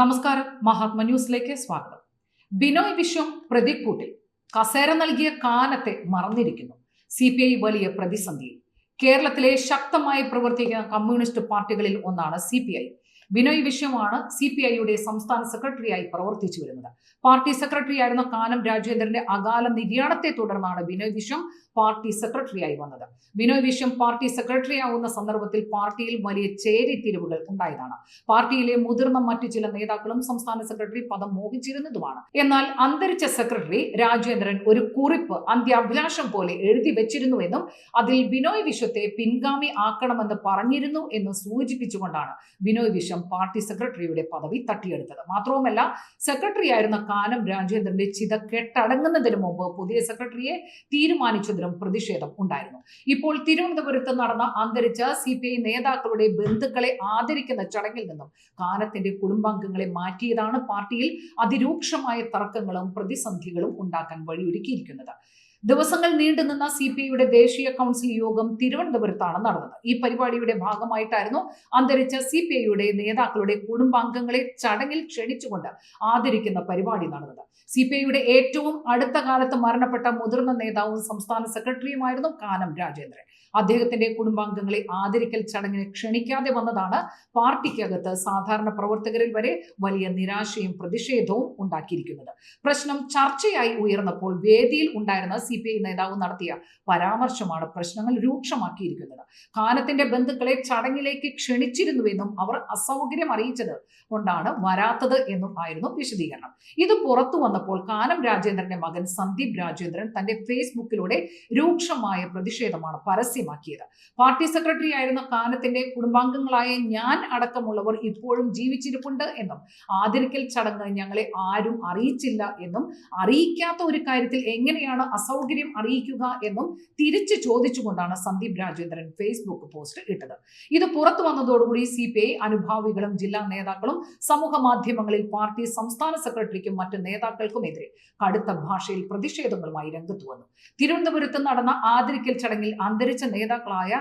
നമസ്കാരം മഹാത്മ ന്യൂസിലേക്ക് സ്വാഗതം. ബിനോയ് വിശ്വം പ്രദീപ് കൂട്ടിൽ കസേര നൽകിയ കാനത്തെ മറന്നിരിക്കുന്നു. സി പി ഐ വലിയ പ്രതിസന്ധിയിൽ. കേരളത്തിലെ ശക്തമായി പ്രവർത്തിക്കുന്ന കമ്മ്യൂണിസ്റ്റ് പാർട്ടികളിൽ ഒന്നാണ് സി പി ഐ ബിനോയ് വിശ്വമാണ് സി പി ഐയുടെ സംസ്ഥാന സെക്രട്ടറിയായി പ്രവർത്തിച്ചു വരുന്നത്. പാർട്ടി സെക്രട്ടറി ആയിരുന്ന കാനം രാജേന്ദ്രന്റെ അകാല നിര്യാണത്തെ തുടർന്നാണ് ബിനോയ് വിശ്വം പാർട്ടി സെക്രട്ടറിയായി വന്നത്. ബിനോയ് വിശ്വം പാർട്ടി സെക്രട്ടറി ആവുന്ന സന്ദർഭത്തിൽ പാർട്ടിയിൽ വലിയ ചേരിതിരിവുകൾ ഉണ്ടായതാണ്. പാർട്ടിയിലെ മുതിർന്ന മറ്റു ചില നേതാക്കളും സംസ്ഥാന സെക്രട്ടറി പദം മോഹിച്ചിരുന്നതുമാണ്. എന്നാൽ അന്തരിച്ച സെക്രട്ടറി രാജേന്ദ്രൻ ഒരു കുറിപ്പ് അന്ത്യാഭിലാഷം പോലെ എഴുതി വെച്ചിരുന്നുവെന്നും അതിൽ ബിനോയ് വിശ്വത്തെ പിൻഗാമി ആക്കണമെന്ന് പറഞ്ഞിരുന്നു എന്ന് സൂചിപ്പിച്ചുകൊണ്ടാണ് ബിനോയ് വിശ്വം പാർട്ടി സെക്രട്ടറിയുടെ പദവി തട്ടിയെടുത്തത്. മാത്രവുമല്ല സെക്രട്ടറി ആയിരുന്ന കാനം രാജേന്ദ്രന്റെ ചിത കെട്ടടങ്ങുന്നതിന് മുമ്പ് പുതിയ സെക്രട്ടറിയെ തീരുമാനിച്ചതിലും പ്രതിഷേധം ഉണ്ടായിരുന്നു. ഇപ്പോൾ തിരുവനന്തപുരത്ത് നടന്ന അന്തരിച്ച സി പി ഐ നേതാക്കളുടെ ബന്ധുക്കളെ ആദരിക്കുന്ന ചടങ്ങിൽ നിന്നും കാനത്തിന്റെ കുടുംബാംഗങ്ങളെ മാറ്റിയതാണ് പാർട്ടിയിൽ അതിരൂക്ഷമായ തർക്കങ്ങളും പ്രതിസന്ധികളും ഉണ്ടാക്കാൻ വഴിയൊരുക്കിയിരിക്കുന്നത്. ദിവസങ്ങൾ നീണ്ടുനിന്ന സി പി ഐയുടെ ദേശീയ കൗൺസിൽ യോഗം തിരുവനന്തപുരത്താണ് നടന്നത്. ഈ പരിപാടിയുടെ ഭാഗമായിട്ടായിരുന്നു അന്തരിച്ച സി പി ഐയുടെ നേതാക്കളുടെ കുടുംബാംഗങ്ങളെ ചടങ്ങിൽ ക്ഷണിച്ചുകൊണ്ട് ആദരിക്കുന്ന പരിപാടി നടന്നത്. സി പി ഐയുടെ ഏറ്റവും അടുത്ത കാലത്ത് മരണപ്പെട്ട മുതിർന്ന നേതാവും സംസ്ഥാന സെക്രട്ടറിയുമായിരുന്നു കാനം രാജേന്ദ്രൻ. അദ്ദേഹത്തിന്റെ കുടുംബാംഗങ്ങളെ ആദരിക്കൽ ചടങ്ങിന് ക്ഷണിക്കാതെ വന്നതാണ് പാർട്ടിക്കകത്ത് സാധാരണ പ്രവർത്തകരിൽ വരെ വലിയ നിരാശയും പ്രതിഷേധവും ഉണ്ടാക്കിയിരിക്കുന്നത്. പ്രശ്നം ചർച്ചയായി ഉയർന്നപ്പോൾ വേദിയിൽ ഉണ്ടായിരുന്ന സി പി ഐ നേതാവ് നടത്തിയ പരാമർശമാണ് പ്രശ്നങ്ങൾ രൂക്ഷമാക്കിയിരിക്കുന്നത്. കാനത്തിന്റെ ബന്ധുക്കളെ ചടങ്ങിലേക്ക് ക്ഷണിച്ചിരുന്നുവെന്നും അവർ അസൗകര്യം അറിയിച്ചത് കൊണ്ടാണ് വരാത്തത് എന്നും ആയിരുന്നു വിശദീകരണം. ഇത് പുറത്തു വന്നപ്പോൾ കാനം രാജേന്ദ്രന്റെ മകൻ സന്ദീപ് രാജേന്ദ്രൻ തന്റെ ഫേസ്ബുക്കിലൂടെ രൂക്ഷമായ പ്രതിഷേധമാണ് പരസ്യമാക്കിയത് പാർട്ടി സെക്രട്ടറി ആയിരുന്ന കാനത്തിന്റെ കുടുംബാംഗങ്ങളായ ഞാൻ അടക്കമുള്ളവർ ഇപ്പോഴും ജീവിച്ചിരിപ്പുണ്ട് എന്നും ആദരിക്കൽ ചടങ്ങ് ഞങ്ങളെ ആരും അറിയിച്ചില്ല എന്നും അറിയിക്കാത്ത ഒരു കാര്യത്തിൽ എങ്ങനെയാണ് അസൗകര്യം അറിയിക്കുക എന്നും തിരിച്ചു ചോദിച്ചുകൊണ്ടാണ് സന്ദീപ് രാജേന്ദ്രൻ ഫേസ്ബുക്ക് പോസ്റ്റ് ഇട്ടത്. ഇത് പുറത്തു വന്നതോടുകൂടി സി പി ഐ അനുഭാവികളും ജില്ലാ നേതാക്കളും സമൂഹ മാധ്യമങ്ങളിൽ പാർട്ടി സംസ്ഥാന സെക്രട്ടറിക്കും മറ്റ് നേതാക്കൾക്കുമെതിരെ കടുത്ത ഭാഷയിൽ പ്രതിഷേധങ്ങളുമായി രംഗത്ത് വന്നു തിരുവനന്തപുരത്ത് നടന്ന ആദരിക്കൽ ചടങ്ങിൽ അന്തരിച്ച നേതാക്കളായ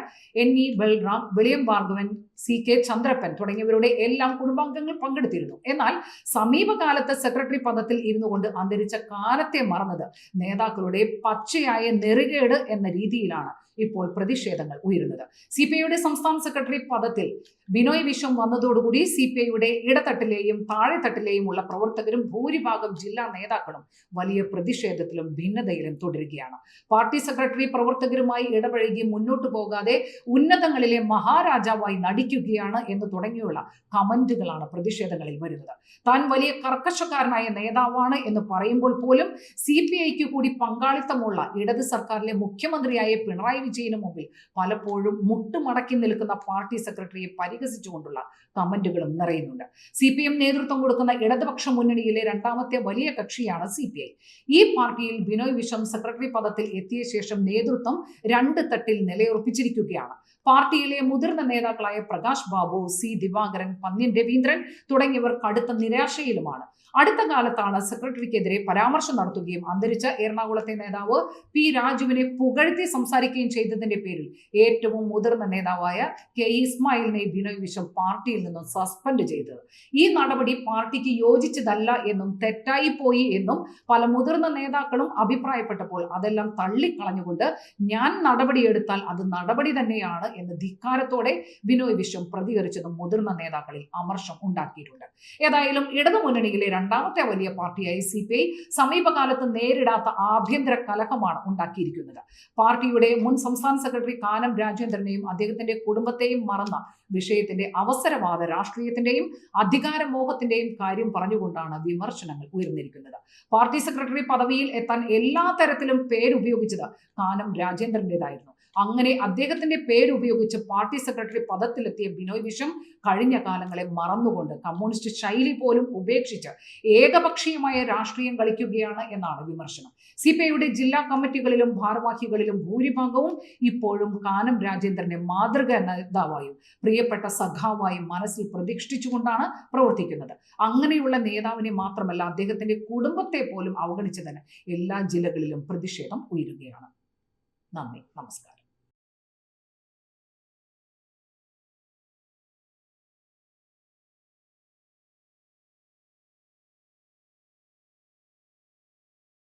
N E Balram Veliyam Bhargavan C K Chandrappan തുടങ്ങിയവരുടെ എല്ലാം കുടുംബാംഗങ്ങൾ പങ്കെടുത്തിരുന്നു. എന്നാൽ സമീപകാലത്ത് സെക്രട്ടറി പദത്തിൽ ഇരുന്നു കൊണ്ട് അന്തരിച്ച കാലത്തെ മറന്നത് നേതാക്കളുടെ പച്ചയായ നെറുകേട് എന്ന രീതിയിലാണ് ഇപ്പോൾ പ്രതിഷേധങ്ങൾ ഉയരുന്നത്. സി പി ഐയുടെ സംസ്ഥാന സെക്രട്ടറി പദത്തിൽ ബിനോയ് വിശ്വം വന്നതോടുകൂടി സി പി ഐയുടെ ഇടത്തട്ടിലെയും താഴെത്തട്ടിലെയും ഉള്ള പ്രവർത്തകരും ഭൂരിഭാഗം ജില്ലാ നേതാക്കളും വലിയ പ്രതിഷേധത്തിലും ഭിന്നതയിലും തുടരുകയാണ്. പാർട്ടി സെക്രട്ടറി പ്രവർത്തകരുമായി ഇടപഴകി മുന്നോട്ടു പോകാതെ ഉന്നതങ്ങളിലെ മഹാരാജാവായി നടിക്കുകയാണ് എന്ന് തുടങ്ങിയുള്ള കമന്റുകളാണ് പ്രതിഷേധങ്ങളിൽ വരുന്നത്. താൻ വലിയ കർക്കശക്കാരനായ നേതാവാണ് എന്ന് പറയുമ്പോൾ പോലും സി പി ഐക്ക് കൂടി പങ്കാളിത്തമുള്ള ഇടത് സർക്കാരിലെ മുഖ്യമന്ത്രിയായ പിണറായി വിജയന് മുമ്പിൽ പലപ്പോഴും മുട്ടുമടക്കി നിൽക്കുന്ന പാർട്ടി സെക്രട്ടറിയെ പരിഹസിച്ചുകൊണ്ടുള്ള കമന്റുകളും നിറയുന്നുണ്ട്. സി പി എം നേതൃത്വം കൊടുക്കുന്ന ഇടതുപക്ഷ മുന്നണിയിലെ രണ്ടാമത്തെ വലിയ കക്ഷിയാണ് സി പി ഐ. ഈ പാർട്ടിയിൽ ബിനോയ് വിശ്വം സെക്രട്ടറി പദത്തിൽ എത്തിയ ശേഷം നേതൃത്വം രണ്ട് തട്ടിൽ നിലയുറപ്പിച്ചിരിക്കുകയാണ്. പാർട്ടിയിലെ മുതിർന്ന നേതാക്കളായ പ്രകാശ് ബാബു സി ദിവാകരൻ പന്ന്യൻ രവീന്ദ്രൻ തുടങ്ങിയവർ കടുത്ത നിരാശയിലുമാണ്. അടുത്ത കാലത്താണ് സെക്രട്ടറിക്കെതിരെ പരാമർശം നടത്തുകയും അന്തരിച്ച എറണാകുളത്തെ നേതാവ് പി രാജുവിനെ പുകഴ്ത്തി സംസാരിക്കുകയും ചെയ്തതിന്റെ പേരിൽ ഏറ്റവും മുതിർന്ന നേതാവായ കെ ഇസ്മായിലിനെ ബിനോയ് വിശ്വം പാർട്ടിയിൽ നിന്നും സസ്പെൻഡ് ചെയ്തത് ഈ നടപടി പാർട്ടിക്ക് യോജിച്ചതല്ല എന്നും തെറ്റായി പോയി എന്നും പല മുതിർന്ന നേതാക്കളും അഭിപ്രായപ്പെട്ടപ്പോൾ അതെല്ലാം തള്ളിക്കളഞ്ഞുകൊണ്ട് ഞാൻ നടപടിയെടുത്താൽ അത് നടപടി തന്നെയാണ് എന്ന് ധിക്കാരത്തോടെ ബിനോയ് വിശ്വം പ്രതികരിച്ചതും മുതിർന്ന നേതാക്കളിൽ അമർഷം ഉണ്ടാക്കിയിട്ടുണ്ട്. ഏതായാലും ഇടതുമുന്നണിയിലെ രണ്ടാമത്തെ വലിയ പാർട്ടിയായി സി പി ഐ സമീപകാലത്ത് നേരിടാത്ത ആഭ്യന്തര കലഹമാണ് ഉണ്ടാക്കിയിരിക്കുന്നത്. പാർട്ടിയുടെ മുൻ സംസ്ഥാന സെക്രട്ടറി കാനം രാജേന്ദ്രനെയും അദ്ദേഹത്തിന്റെ കുടുംബത്തെയും മറന്ന വിഷയത്തിന്റെ അവസരവാദ രാഷ്ട്രീയത്തിന്റെയും അധികാരമോഹത്തിന്റെയും കാര്യം പറഞ്ഞുകൊണ്ടാണ് വിമർശനങ്ങൾ ഉയർന്നിരിക്കുന്നത്. പാർട്ടി സെക്രട്ടറി പദവിയിൽ എത്താൻ എല്ലാ തരത്തിലും പേരുപയോഗിച്ചത് കാനം രാജേന്ദ്രന്റേതായിരുന്നു. അങ്ങനെ അദ്ദേഹത്തിന്റെ പേരുപയോഗിച്ച് പാർട്ടി സെക്രട്ടറി പദത്തിലെത്തിയ ബിനോയ് വിഷം കഴിഞ്ഞ കാലങ്ങളെ മറന്നുകൊണ്ട് കമ്മ്യൂണിസ്റ്റ് ശൈലി പോലും ഉപേക്ഷിച്ച് ഏകപക്ഷീയമായ രാഷ്ട്രീയം കളിക്കുകയാണ് എന്നാണ് വിമർശനം. സി പി ഐയുടെ ജില്ലാ കമ്മിറ്റികളിലും ഭാരവാഹികളിലും ഭൂരിഭാഗവും ഇപ്പോഴും കാനം രാജേന്ദ്രനെ മാതൃക നേതാവായും പ്രിയപ്പെട്ട സഖാവായി മനസ്സിൽ പ്രതിഷ്ഠിച്ചുകൊണ്ടാണ് പ്രവർത്തിക്കുന്നത്. അങ്ങനെയുള്ള നേതാവിനെ മാത്രമല്ല അദ്ദേഹത്തിന്റെ കുടുംബത്തെ പോലും അവഗണിച്ചതിന് എല്ലാ ജില്ലകളിലും പ്രതിഷേധം ഉയരുകയാണ്. നന്ദി നമസ്കാരം.